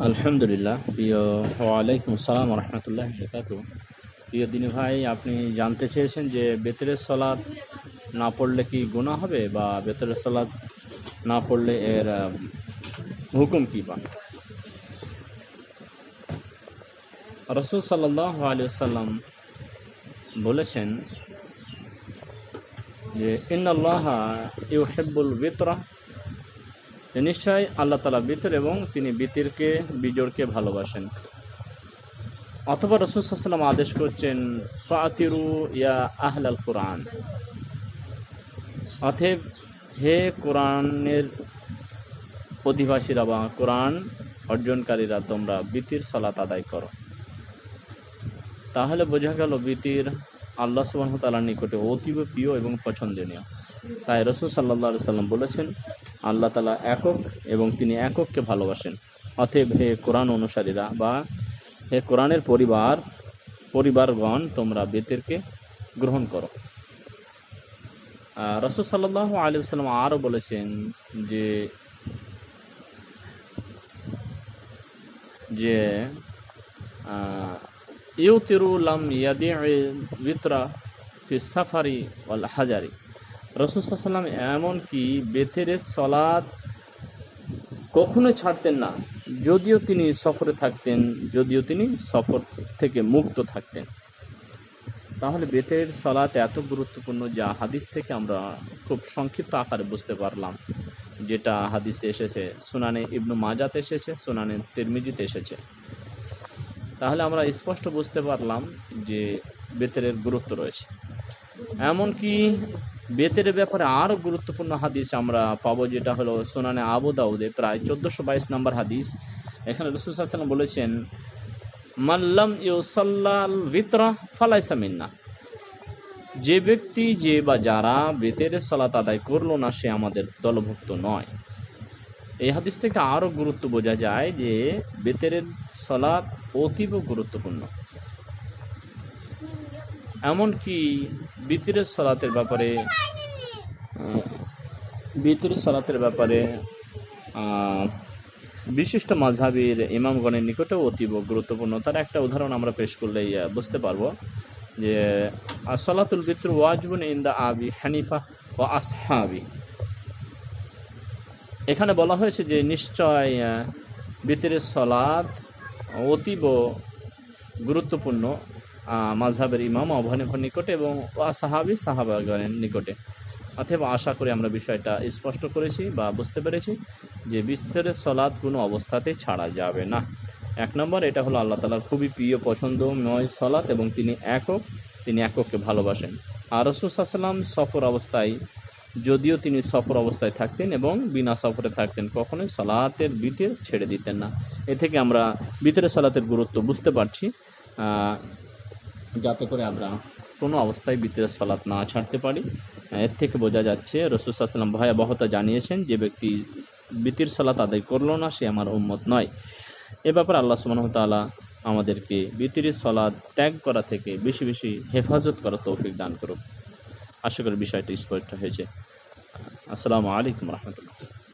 আলহামদুলিল্লাহ প্রিয় ওয়ালাইকুম আসসালাম রহমতুল্লাহ বরকাত প্রিয় দিনী ভাই আপনি জানতে চেয়েছেন যে বেতরের সলাদ না পড়লে কি গুনাহ হবে বা বেতরের সলাদ না পড়লে এর আহ, হুকুম কী বা রসুল সাল্লাহ আলী সাল্লাম বলেছেন যে ইন্নআল্লাহ ইউহেব্বুল বিতরা যে নিশ্চয় আল্লাহ তালা বিতর এবং তিনি বিতিরকে বিজোড়কে ভালোবাসেন। অথবা রসুলাম আদেশ করছেন, ফাতিরু ইয়া আহলাল কোরআন। অথেব হে কোরআনের অধিবাসীরা বা কোরআন অর্জনকারীরা, তোমরা বিতির সলাত আদায় করো। তাহলে বোঝা গেল বিতির আল্লাহ সুবাহ তালার নিকটে অতীব প্রিয় এবং পছন্দনীয়। তাই রসুল সাল্লাহ সাল্লাম বলেছেন, আল্লাহ তালা একক এবং তিনি একককে ভালোবাসেন। অতএব হে কোরআন অনুসারীরা বা হে কোরআনের পরিবার, পরিবারগণ, তোমরা বেতেরকে গ্রহণ করো। রসুল সাল্লাহ আলী সাল্লাম আরও বলেছেন যে যে ইউ ইউতিরুলাম ইয়াদি বিতরা ফি সাফারি ওয়াল হাজারি। রসুলাম এমনকি বেতেরের সলাদ কখনো ছাড়তেন না। যদিও তিনি সফরে থাকতেন, যদিও তিনি সফর থেকে মুক্ত থাকতেন। তাহলে বেতের সলাত এত গুরুত্বপূর্ণ যা হাদিস থেকে আমরা খুব সংক্ষিপ্ত আকারে বুঝতে পারলাম। যেটা হাদিসে এসেছে, সুনানে ইবনু মাজাতে এসেছে, সুনানে তিরমিজিতে এসেছে। তাহলে আমরা স্পষ্ট বুঝতে পারলাম যে বেতেরের গুরুত্ব রয়েছে। এমনকি বেতের ব্যাপারে আরও গুরুত্বপূর্ণ হাদিস আমরা পাবো, যেটা হলো সোনানে আবু দাউদে প্রায় চোদ্দোশো বাইশ নম্বর হাদিস। এখানে রসুলাম বলেছেন মাল্লাম ইউসাল্লাল ভিতরা ফালাইসা মিন্না। যে ব্যক্তি যে বা যারা বেতের সলাত আদায় করল না, সে আমাদের দলভুক্ত নয়। এই হাদিস থেকে আরও গুরুত্ব বোঝা যায় যে বেতের সলাৎ অতীব গুরুত্বপূর্ণ। এমনকি বিতিরের সলাতের ব্যাপারে বিতিরের সলাতের ব্যাপারে বিশিষ্ট মাঝহাবির ইমামগণের নিকটেও অতীব গুরুত্বপূর্ণ। তার একটা উদাহরণ আমরা পেশ করলেই বুঝতে পারব যে সলাতুল বিত্র ওয়াজবুন ইন্দা আবি হানিফা ও আসহাবি। এখানে বলা হয়েছে যে, নিশ্চয় বিতিরের সলাদ অতীব গুরুত্বপূর্ণ। মাঝহাবের ইমাম আবহানিফার নিকটে এবং সাহাবি সাহাবাগণের নিকটে। অথবা আশা করি আমরা বিষয়টা স্পষ্ট করেছি বা বুঝতে পেরেছি যে বিস্তরের সলাদ কোনো অবস্থাতে ছাড়া যাবে না। এক নম্বর, এটা হলো আল্লাহ তালার খুবই প্রিয় পছন্দময় সলাৎ এবং তিনি একক, তিনি একককে ভালোবাসেন। আর রসুসাল্লাম সফর অবস্থায়, যদিও তিনি সফর অবস্থায় থাকতেন এবং বিনা সফরে থাকতেন, কখনোই সলাতের বিতের ছেড়ে দিতেন না। এ থেকে আমরা বিতের সলাতের গুরুত্ব বুঝতে পারছি। যাতে করে আমরা কোনো অবস্থায় বিতের সলাৎ না ছাড়তে পারি। এর থেকে বোঝা যাচ্ছে রসুসাল্লাম ভয়াবহতা জানিয়েছেন যে ব্যক্তি বিতির সলাৎ আদায় করল না, সে আমার উম্মত নয়। এ ব্যাপারে আল্লাহ ওয়া আমাদেরকে বিতির সলাদ ত্যাগ করা থেকে বেশি বেশি হেফাজত করা তৌফিক দান করুক। আশা করি বিষয়টি স্পষ্ট হয়েছে। আসসালামু আলাইকুম রহমতুল্লাহ।